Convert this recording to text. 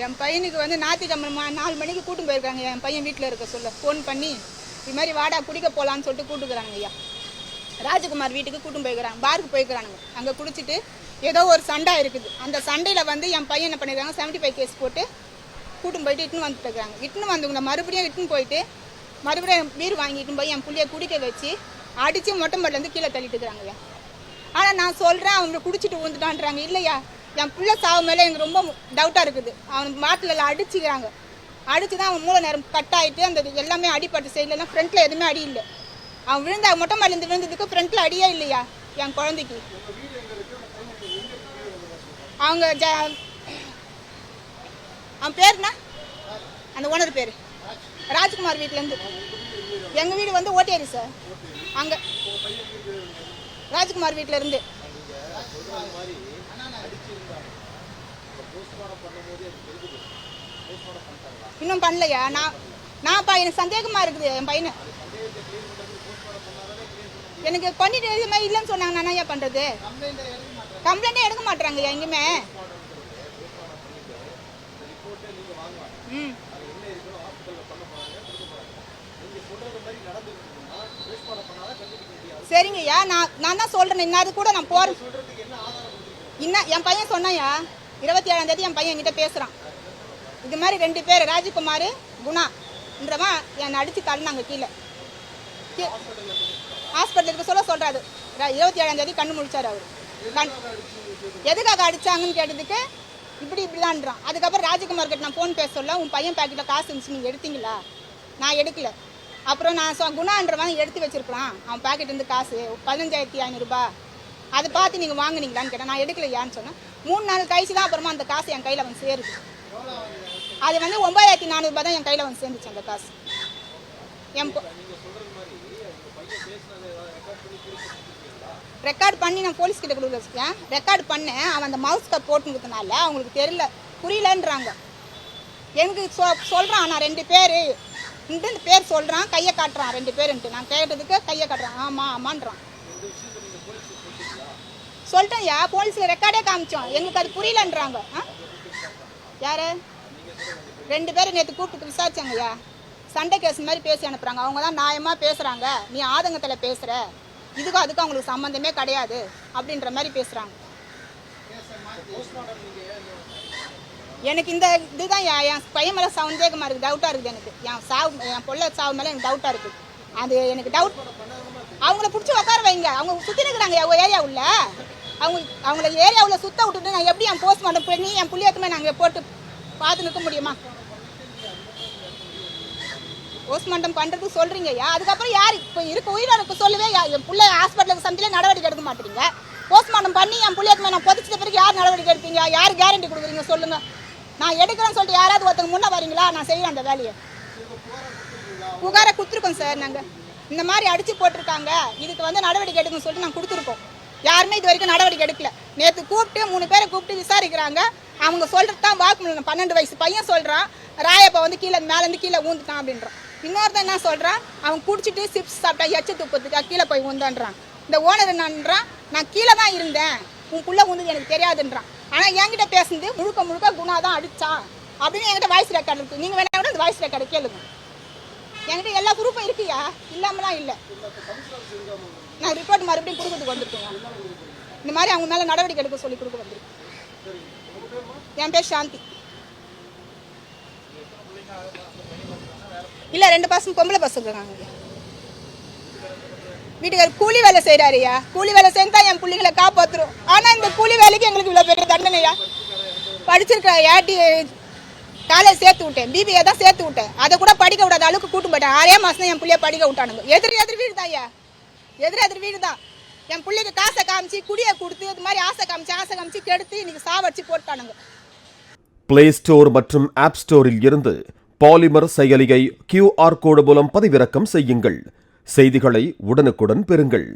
என் பையனுக்கு வந்து ஞாயிற்றுக்கிழமை நாலு மணிக்கு கூட்டும் போயிருக்காங்க. என் பையன் வீட்டில் இருக்க சொல்ல. ஃபோன் பண்ணி இது மாதிரி வாடா குடிக்க போகலான்னு சொல்லிட்டு கூட்டுக்கிறாங்க ஐயா. ராஜகுமார் வீட்டுக்கு கூட்டும் போய்க்கிறாங்க பாருக்கு போய்க்கிறானுங்க அங்கே குடிச்சிட்டு ஏதோ ஒரு சண்டை இருக்குது. அந்த சண்டையில் வந்து என் பையன் என்ன பண்ணிருக்காங்க? செவன்ட்டி ஃபைவ் கேஸ் போட்டு கூட்டும் போயிட்டு இட்டுன்னு வந்துட்டு இருக்காங்க. இட்டுன்னு வந்தவங்க மறுபடியும் இட்டுன்னு போயிட்டு மறுபடியும் வீர் வாங்கிட்டு போய் என் புள்ளைய குடிக்க வச்சு அடித்து மொட்டை மாடிலேருந்து கீழே தள்ளிட்டு இருக்கிறாங்க ஐயா. ஆனால் நான் சொல்கிறேன் அவங்க குடிச்சிட்டு விழுந்துட்டான்றாங்க இல்லையா? என் பிள்ளை சாவு மேலே எனக்கு ரொம்ப டவுட்டாக இருக்குது. அவன் மாட்டில் அடிச்சுக்கிறாங்க. அடித்து தான் அவன் மூளை நேரம் கட் ஆகிட்டு அந்த எல்லாமே அடிப்பட்டு சைட்லலாம் ஃப்ரண்ட்டில் எதுவுமே அடி இல்லை. அவன் விழுந்தா மொட்டை மாடிலேருந்து விழுந்ததுக்கு ஃப்ரண்ட்டில் அடியே இல்லையா என் குழந்தைக்கு? அவங்க ஜ அவன் பேருனா அந்த ஓனர் பேர். ராஜ்குமார் வீட்டிலேருந்து எங்கள் வீடு வந்து ஓட்டேரி சார் அங்கே. ராஜ்குமார் இன்னும் பண்ணலையா? நான் நான் எனக்கு சந்தேகமாக இருக்குது என் பையனை. எனக்கு பண்ணிட்டு இது மாதிரி இல்லைன்னு சொன்னாங்க நான் ஏன் பண்ணுறது கம்ப்ளைண்டே எடுக்க மாட்டுறாங்க எங்கேயுமே ம். சரிங்கய்யா நான் நான் தான் சொல்கிறேன் இன்னும் அது கூட நான் போகிறேன் இன்னும் என் பையன் சொன்னாயா? இருபத்தி ஏழாம் தேதி என் பையன் என்கிட்ட பேசுகிறான் இது மாதிரி ரெண்டு பேர் ராஜ்குமார் குணான்றவன் என்னை அடித்து தள்ளினாங்க கீழே. ஹாஸ்பிட்டலுக்கு சொல்ல சொல்கிறாரு இருபத்தி ஏழாம் தேதி கண்ணு முடித்தார் அவர். கண் எதுக்காக அடித்தாங்கன்னு கேட்டதுக்கு இப்படி இப்படிலான்றான் அதுக்கப்புறம் ராஜ்குமார் கிட்ட நான் ஃபோன் பேச சொல்ல உன் பையன் பாக்கெட்டில் காசு இருந்துச்சு நீங்கள் எடுத்தீங்களா? நான் எடுக்கல. அப்புறம் நான் சொ குணான்றவன் எடுத்து வச்சிருக்கலாம் அவன் பாக்கெட் இருந்து காசு பதினஞ்சாயிரத்தி ஐநூறுரூபா அதை பார்த்து நீங்கள் வாங்கினீங்களான்னு கேட்டேன் நான் எடுக்கலையான்னு சொன்னேன். மூணு நாள் கழிச்சு தான் அப்புறமா அந்த காசு என் கையில் வந்து சேருது. அது வந்து ஒன்பதாயிரத்தி நானூறுபா தான் என் கையில் வந்து சேர்ந்துச்சு அந்த காசு. என் பொ- ரெக்கார்ட் பண்ணி நான் போலீஸ் கிட்ட கொடுக்க வச்சுக்கேன் ரெக்கார்ட் பண்ணேன். அவன் அந்த மவுஸ் கப் போட்டுங்கிறதுனால அவங்களுக்கு தெரியல. புரியலன்றாங்க. எனக்கு சொ சொல்கிறான் நான் ரெண்டு பேர். இந்த பேர் சொல்கிறான் கையை காட்டுறான் ரெண்டு பேருன்ட்டு. நான் கேட்டதுக்கு கையை காட்டுறான். ஆமாம் ஆமான்றான். சொல்லிட்டேன் யா போலீஸில் ரெக்கார்டே காமிச்சோம். எங்களுக்கு அது புரியலன்றாங்க. ஆ? யாரு? ரெண்டு பேரும் நேற்று கூப்பிட்டு விசாரிச்சாங்கய்யா சண்டை கேஸ் மாதிரி பேசி அனுப்புகிறாங்க அவங்க தான் நியாயமாக பேசுகிறாங்க நீ ஆதங்கத்தில் பேசுகிற இதுக்கும் அதுக்கும் அவங்களுக்கு சம்மந்தமே கிடையாது. அப்படின்ற மாதிரி பேசுகிறாங்க எனக்கு இந்த இதுதான் என் பையன் மேலே சந்தேகமாக இருக்குது டவுட்டாக இருக்குது எனக்கு. என் சாவு என் பொள்ள சாவு மேலே எனக்கு டவுட்டாக இருக்குது அது எனக்கு டவுட் அவங்கள பிடிச்சி உட்கார வைங்க. அவங்க சுற்றி இருக்கிறாங்க எங்கள் ஏரியா உள்ள. அவங்க அவங்கள ஏரியா உள்ள சுத்த விட்டுட்டு நான் எப்படி என் போஸ்ட்மார்ட்டம் பண்ணி என் புள்ளியத்துமே நாங்கள் போட்டு பார்த்து நிற்க முடியுமா? போஸ்ட்மார்ட்டம் பண்ணுறது சொல்கிறீங்கய்யா அதுக்கப்புறம் யார்? இப்போ இருக்க உயிரோட சொல்லவே யா- என் பிள்ளை ஹாஸ்பிட்டலுக்கு சந்திலே நடவடிக்கை எடுக்க மாட்டீங்க. போஸ்ட்மார்ட்டம் பண்ணி என் பிள்ளையத்துமே நான் புதைச்சிட்ட பிறகு யார் நடவடிக்கை எடுப்பீங்க? யார் கேரண்டி கொடுக்குறீங்க சொல்லுங்கள் நான் எடுக்கிறேன்னு சொல்லிட்டு யாராவது ஒருத்தங்க முன்னே வரீங்களா? நான் செய்கிறேன் அந்த வேலையை. புகாரை கொடுத்துருக்கோம் சார் நாங்கள் இந்த மாதிரி அடித்து போட்டிருக்காங்க. இதுக்கு வந்து நடவடிக்கை எடுக்கணும்னு சொல்லிட்டு நாங்கள் கொடுத்துருக்கோம். யாருமே இது வரைக்கும் நடவடிக்கை எடுக்கல. நேற்று கூப்பிட்டு மூணு பேரை கூப்பிட்டு விசாரிக்கிறாங்க. அவங்க சொல்கிறது தான் வாக்குமூலம் பன்னெண்டு வயசு பையன் சொல்கிறான் ராயப்பா வந்து கீழே மேலேருந்து கீழே ஊந்துட்டான் அப்படின்றான். இன்னொருத்தன் என்ன சொல்கிறான் அவன் குடிச்சிட்டு சிப்ஸ் சாப்பிட்டா எச்ச துப்பத்துக்கா கீழே போய் ஊந்தான்றான் இந்த ஓனர் என்னன்றான்? நான் கீழே தான் இருந்தேன். உன் புள்ள ஊந்தது எனக்கு தெரியாதுன்றான். ஆனால் என்கிட்ட பேசுனது முழுக்க முழுக்க குணா தான் அடித்தான் அப்படின்னு என்கிட்ட வாய்ஸ் ரெக்கார்டு இருக்குது நீங்கள் வேணா கூட அந்த வாய்ஸ் ரெக்கார்டு கேளுங்க. என்கிட்ட எல்லா ப்ரூஃபும் இருக்குயா? இல்லாமலாம் இல்லை. நான் ரிப்போர்ட் மறுபடியும் கொடுக்கறதுக்கு வந்திருக்கேன். இந்த மாதிரி அவங்க மேலே நடவடிக்கை எடுக்க சொல்லி கொடுக்க வந்திருக்கேன். என் பேர் சாந்தி. இல்லை ரெண்டு பசங்க பொம்பளை பசங்க இருக்காங்க. வீட்டுக்கார் கூலி வேலை செய்கிறாருயா கூலி வேலை செஞ்சால் என் பிள்ளைங்களை காப்பாற்றுரும் ஆனால் இந்த கூலி வேலைக்கு எங்களுக்கு இவ்வளோ பெரிய தண்டனையா? படிச்சிருக்கா ஏடி காலேஜ் சேர்த்து விட்டேன். பிபிஏ தான் சேர்த்து விட்டேன். அதை கூட படிக்க விடாத அளவுக்கு கூட்டு போயிட்டேன். ஆறே மாதம் என் பிள்ளைய படிக்க விட்டானுங்க. எதிர் எதிர் வீடு தான் ஐயா. எதிர் எதிர் வீடு தான். என் பிள்ளைக்கு காசை காமிச்சு குடியை கொடுத்து இது மாதிரி ஆசை காமிச்சு ஆசை காமிச்சு கெடுத்து இன்னைக்கு சாவடிச்சு போட்டானுங்க. பிளே ஸ்டோர் மற்றும் ஆப் ஸ்டோரில் இருந்து பாலிமர் செயலியை கியூஆர் கோடு மூலம் பதிவிறக்கம் செய்யுங்கள். செய்திகளை உடனுக்குடன் பெறுங்கள்.